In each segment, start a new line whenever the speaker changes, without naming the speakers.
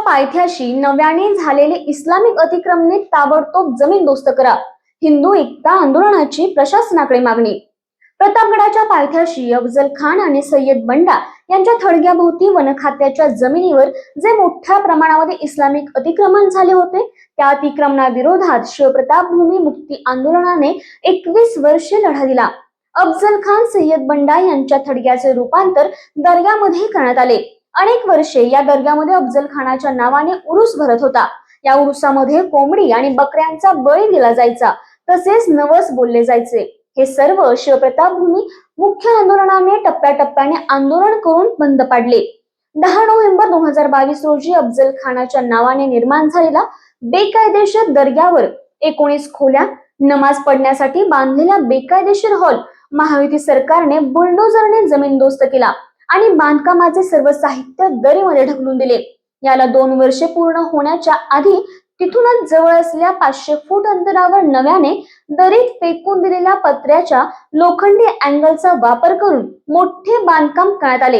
पायथ्याशी नव्याने झालेले इस्लामिक अतिक्रमणे ताबडतोब जमीनदोस्त करा. हिंदू एकता आंदोलनाची प्रशासनाकडे मागणी. प्रतापगडाच्या पायथ्याशी अफजल खान आणि सय्यद बंडा यांच्या थडग्याभोवती वन खात्याच्या जमिनीवर जे मोठ्या प्रमाणामध्ये इस्लामिक अतिक्रमण झाले होते त्या अतिक्रमणाविरोधात शिवप्रताप भूमी मुक्ती आंदोलनाने एकवीस वर्षे लढा दिला. अफजल खान सय्यद बंडा यांच्या थडग्याचे रूपांतर दर्ग्यामध्ये करण्यात आले. अनेक वर्षे या दर्ग्यामध्ये अफजल खानाच्या नावाने उरूस भरत होता. या उरुसामध्ये कोंबडी आणि बकऱ्यांचा बळी दिला जायचा. तसेच नवस बोलले जायचे. हे सर्व शिवप्रताप भूमी मुख्य आंदोलनाने टप्प्याटप्प्याने आंदोलन करून बंद पाडले. दहा नोव्हेंबर दोन हजार बावीस रोजी अफजल खानाच्या नावाने निर्माण झालेला बेकायदेशीर दर्ग्यावर एकोणीस खोल्या नमाज पडण्यासाठी बांधलेला बेकायदेशीर हॉल महायुती सरकारने बुलडोझरने जमीनदोस्त केला. आणि बांधकामाचे सर्व साहित्य दरीमध्ये ढकलून दिले. याला दोन वर्षे पूर्ण होण्याच्या आधी तिथूनच जवळ असलेल्या पाचशे फूट अंतरावर नव्याने दरीत फेकून दिलेल्या पत्र्याच्या लोखंडी अँगलचा वापर करून मोठे बांधकाम करण्यात आले.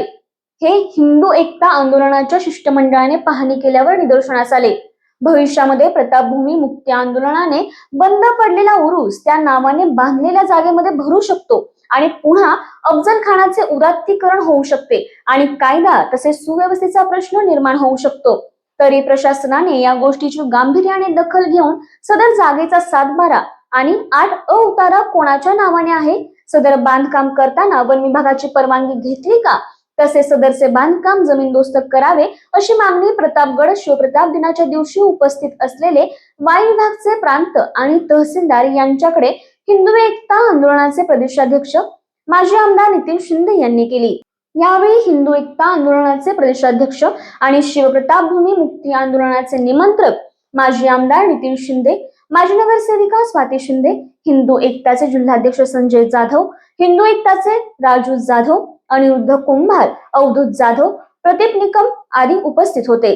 हे हिंदू एकता आंदोलनाच्या शिष्टमंडळाने पाहणी केल्यावर निदर्शनास आले. भविष्यामध्ये प्रतापभूमी मुक्ती आंदोलनाने बंद पडलेला उरूस त्या नावाने बांधलेल्या जागेमध्ये भरू शकतो. आणि पुन्हा अफजल खानाचे उदात्तीकरण होऊ शकते आणि कायदा तसेच सुव्यवस्थेचा प्रश्न निर्माण होऊ शकतो. तरी प्रशासनाने या गोष्टीची गांभीर्याने दखल घेऊन सदर जागेचा सातबारा आणि आठ अ उतारा कोणाच्या नावाने आहे? सदर बांधकाम करताना वन विभागाची परवानगी घेतली का? तसे सदरचे बांधकाम जमीनदोस्त करावे अशी मागणी प्रतापगड शिवप्रताप दिनाच्या दिवशी उपस्थित असलेले वाय विभागचे प्रांत आणि तहसीलदार यांच्याकडे हिंदू एकता आंदोलनाचे प्रदेशाध्यक्ष माजी आमदार नितीन शिंदे यांनी केली. यावेळी हिंदू एकता आंदोलनाचे प्रदेशाध्यक्ष आणि शिवप्रताप भूमी मुक्ती आंदोलनाचे निमंत्रक माजी आमदार नितीन शिंदे माजी नगरसेविका स्वाती शिंदे हिंदू एकताचे जिल्हाध्यक्ष संजय जाधव हिंदू एकताचे राजू जाधव अनिरुद्ध कुंभार अवधूत जाधव प्रदीप निकम आदी उपस्थित होते.